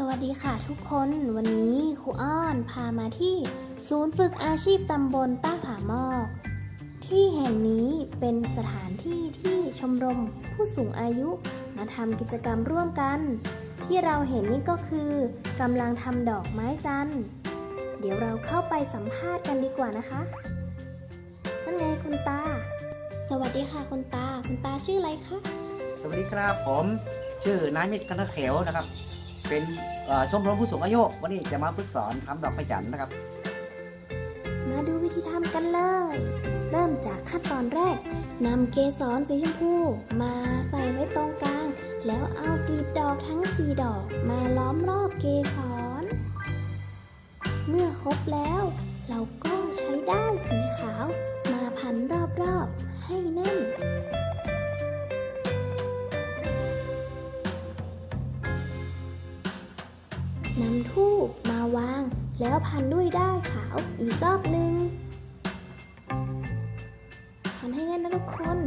สวัสดีค่ะทุกคนวันนี้ครูอ้อนพามาที่ ศูนย์ฝึกอาชีพตำบลต้าผาหมอก ที่แห่งนี้เป็นสถานที่ที่ชมรมผู้สูงอายุมาทำกิจกรรมร่วมกัน ที่เราเห็นนี่ก็คือกำลังทำดอกไม้จันทร์ เดี๋ยวเราเข้าไปสัมภาษณ์กันดีกว่านะคะนั่นไงคุณตา สวัสดีค่ะคุณตา คุณตาชื่ออะไรคะสวัสดีครับผม ชื่อนายมิตรกันทะเขวนะครับ เป็นช่อชมรมผู้สูงอายุวันนี้จะมาฝึกสอนทำดอกไม้จันทร์นะครับ มาดูวิธีทำกันเลย เริ่มจากขั้นตอนแรกนำเกสรสีชมพูมาใส่ไว้ตรงกลาง แล้วเอากลีบดอกทั้งสี่ดอกมาล้อมรอบเกสร เมื่อครบแล้ว เราก็ใช้ด้ายสีขาว มาพันรอบๆให้แน่น นำทูบมาวาง แล้วพันด้วยด้ายขาวอีกรอบหนึ่งพันให้แน่นนะทุกคน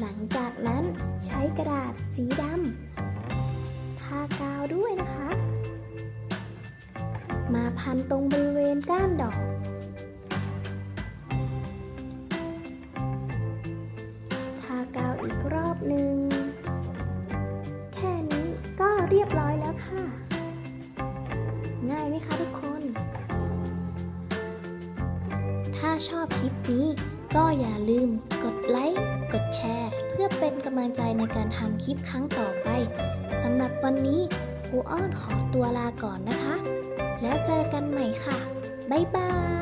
หลังจากนั้นใช้กระดาษสีดำทากาวด้วยนะคะ มาพันตรงบริเวณก้านดอกทากาวอีกรอบหนึ่งแค่นี้ก็เรียบร้อยแล้วค่ะง่าย ไหมคะทุกคน ถ้าชอบคลิปนี้ ก็อย่าลืมกดไลค์ กดแชร์ เพื่อเป็นกำลังใจในการทำคลิปครั้งต่อไปสำหรับวันนี้ครูอ้อนขอตัวลาก่อนนะคะ แล้วเจอกันใหม่ค่ะ บ๊ายบาย